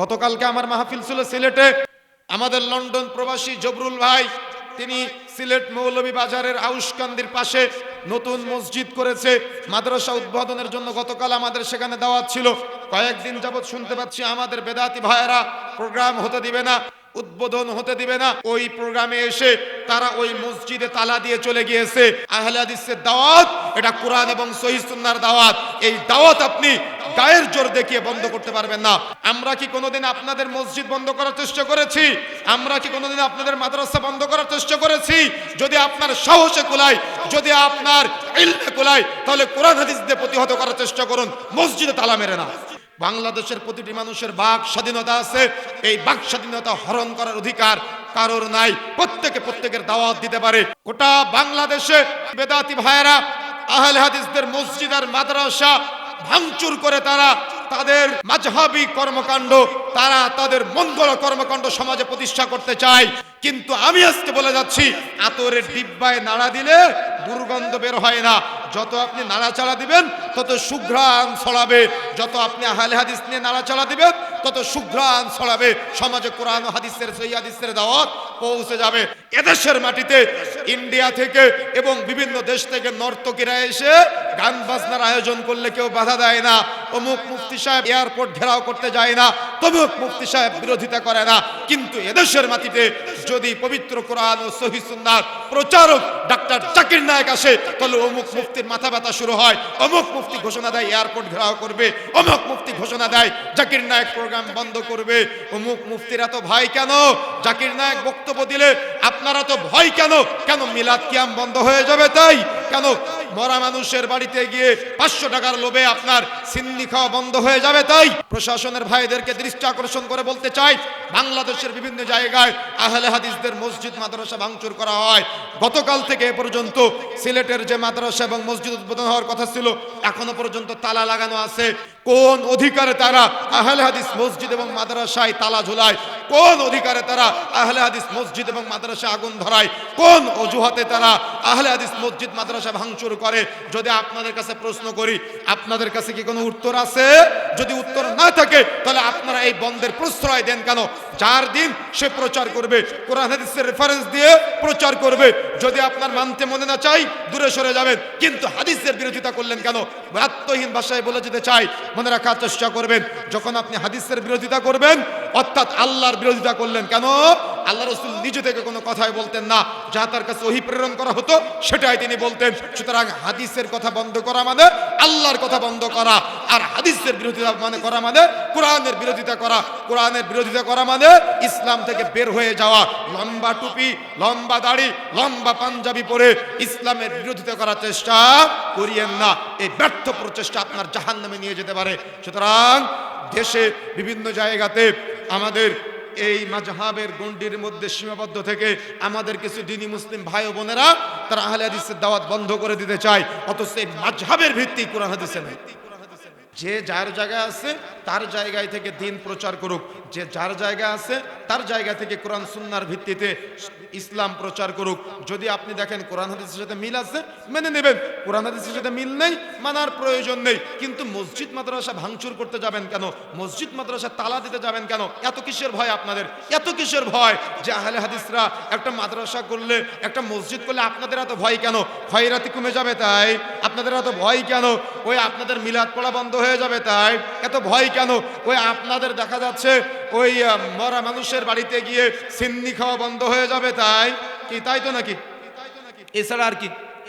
গতকালকে আমার মাহফিল ছিল সিলেটে। আমাদের লন্ডন প্রবাসী জবরুল ভাই, তিনি সিলেট মৌলভী বাজারের আউসকান্দির পাশে নতুন মসজিদ করেছে। মাদ্রাসা উদ্বোধনের জন্য গতকাল আমাদের সেখানে দাওয়াত ছিল। কয়েকদিন যাবৎ শুনতে পাচ্ছি আমাদের বেদাতি ভাইয়েরা, প্রোগ্রাম হতে দিবে না। উদ্বোধন হতে দিবে না। ওই প্রোগ্রামে এসে তারা ওই মসজিদে তালা দিয়ে চলে গিয়েছে। আহলে হাদিসের দাওয়াত, এটা কোরআন এবং সহিহ সুন্নাহর দাওয়াত। এই দাওয়াত আপনি গায়ের জোর দেখিয়ে বন্ধ করতে পারবেন না। আমরা কি কোনোদিন আপনাদের মসজিদ বন্ধ করার চেষ্টা করেছি? আমরা কি কোনোদিন আপনাদের মাদ্রাসা বন্ধ করার চেষ্টা করেছি? যদি আপনার সাহসে কুলায়, যদি আপনার ইলমে কুলায়, তাহলে কোরআন হাদিস দিয়ে প্রতিহত করার চেষ্টা করুন। মসজিদে তালা মেরে না। বাংলাদেশের প্রতিটি মানুষের বাক স্বাধীনতা আছে। এই বাক স্বাধীনতা হরণ করার অধিকার কারোর নাই। প্রত্যেকে প্রত্যেকের দাওয়াত দিতে পারে। গোটা বাংলাদেশে বেদাতি ভাইয়েরা, আহলে হাদিসদের মসজিদ আর মাদ্রাসা ভাঙচুর করে তারা তাদের মাঝহাবি কর্মকাণ্ড, তারা তাদের মঙ্গল কর্মকাণ্ড সমাজে প্রতিষ্ঠা করতে চায়। কিন্তু আমি আজকে বলে যাচ্ছি, আতরের ডিব্বায় নাড়া দিলে দুর্গন্ধ বের হয় না। যত আপনি নাড়াচাড়া দিবেন, তত সুঘ্রাণ ছড়াবে। যত আপনি আহলে হাদিস নিয়ে নাড়াচাড়া দিবেন, তত সুঘ্রাণ ছড়াবে। সমাজে কোরআন হাদিসের সেই হাদিসের দাওয়াত পৌঁছে যাবে। এদেশের মাটিতে ইন্ডিয়া থেকে এবং বিভিন্ন দেশ থেকে নর্তকীরা এসে গান বাজনার আয়োজন করলে কেউ বাধা দেয় না। অমুক মুফতি সাহেব এয়ারপোর্ট ঘেরাও করতে যায় না, তমুক মুফতি সাহেব বিরোধিতা করে না। কিন্তু এদেশের মাটিতে যদি পবিত্র কোরআন ও সহি সুন্নার প্রচারক ডাক্তার জাকির নায়ক আসে, তাহলে অমুক মুফতির মাথা ব্যথা শুরু হয়। অমুক মুফতি ঘোষণা দেয় এয়ারপোর্ট ঘেরাও করবে, অমুক মুফতি ঘোষণা দেয় জাকির নায়ক প্রোগ্রাম বন্ধ করবে। অমুক মুফতিরা তো ভয় কেন? জাকির নায়ক বক্তব্য দিলে, আপনারা তো ভয় কেন? কেন মিলাদ কিয়াম বন্ধ হয়ে যাবে তাই? কেন মরা মানুষের বাড়িতে গিয়ে পাঁচশো টাকার লোভে আপনার সিন্নি খাওয়া বন্ধ হয়ে যাবে তাই প্রশাসনের ভাইদেরকে দৃষ্টি আকর্ষণ করে বলতে চাই, বাংলাদেশের বিভিন্ন জায়গায় আহলে হাদিসদের মসজিদ, মাদ্রাসা ভাঙচুর করা হয়। গতকাল থেকে এ পর্যন্ত সিলেটের যে মাদ্রাসা এবং মসজিদ উদ্বোধন হওয়ার কথা ছিল, এখনও পর্যন্ত তালা লাগানো আছে। কোন অধিকারে তারা আহলে হাদিস মসজিদ এবং মাদ্রাসায় তালা ঝুলায়? কোন অধিকারে তারা আহলে হাদিস মসজিদ এবং মাদ্রাসায় আগুন ধরায়? কোন অজুহাতে তারা আহলে হাদিস মসজিদ, মাদ্রাসা ভাঙচুর করে? যদি আপনাদের কাছে প্রশ্ন করি, আপনাদের কাছে কি কোনো উত্তর আছে? যদি উত্তর না থাকে, তাহলে আপনারা এই বন্ধের প্রশ্রয় দেন কেন? চার দিন সে প্রচার করবে, কোরআন হাদিসের রেফারেন্স দিয়ে প্রচার করবে যদি আপনার মানতে মনে না চাই, দূরে সরে যাবেন। কিন্তু হাদিসের বিরোধিতা করলেন কেন? আত্মহীন ভাষায় বলে যেতে চাই। মনে রাখার চেষ্টা করবেন, যখন আপনি হাদিসের বিরোধিতা করবেন, অর্থাৎ আল্লাহর বিরোধিতা করলেন কেন? আল্লাহ রসুল নিজে থেকে কোনো কথাই বলতেন না। যা তার কাছে ওহি প্রেরণ করা হতো, সেটাই তিনি বলতেন। সুতরাং হাদিসের কথা বন্ধ করা মানে আল্লাহর কথা বন্ধ করা। আর হাদিসের বিরোধিতা মানে করা মানে কোরআনের বিরোধিতা করা। কোরআনের বিরোধিতা করা মানে ইসলাম থেকে বের হয়ে যাওয়া। লম্বা টুপি, লম্বা দাড়ি, লম্বা পাঞ্জাবি পরে ইসলামের বিরোধিতা করার চেষ্টা করিয়েন না। এই ব্যর্থ প্রচেষ্টা আপনার জাহান নামে নিয়ে যেতে পারে। সুতরাং দেশে বিভিন্ন জায়গাতে আমাদের এই মাঝহাবের গণ্ডির মধ্যে সীমাবদ্ধ থেকে আমাদের কিছু দিনী মুসলিম ভাই ও বোনেরা তারা আহলে হাদিসের দাওয়াত বন্ধ করে দিতে চায়। অথচ এই মাঝহাবের ভিত্তি কোরআন হাদিসে নেই। যে যার জায়গা আছে তার জায়গায় থেকে দিন প্রচার করুক। যে যার জায়গা আছে, তার জায়গা থেকে কোরআন সুন্নার ভিত্তিতে ইসলাম প্রচার করুক। যদি আপনি দেখেন কোরআন হাদিসের সাথে মিল আছে, মেনে নেবেন। কোরআন হাদিসের সাথে মিল নেই, মানার প্রয়োজন নেই। কিন্তু মসজিদ মাদ্রাসা ভাঙচুর করতে যাবেন কেন? মসজিদ মাদ্রাসা তালা দিতে যাবেন কেন? এত কিসের ভয় আপনাদের? এত কিসের ভয় যে আহলে হাদিসরা একটা মাদ্রাসা করলে, একটা মসজিদ করলে আপনাদের এত ভয় কেন? খয়রাতি কমে যাবে তাই। আপনাদের এত ভয় কেন? ওই আপনাদের মিলাদ পড়া বন্ধ হয়ে যাবে তাই। এত ভয় কেন? ওই আপনাদের দেখা যাচ্ছে ওই মরা মানুষের বাড়িতে গিয়ে সিন্নি খাওয়া বন্ধ হয়ে যাবে, তাই? কি, তাই তো নাকি? এছাড়া আর কি?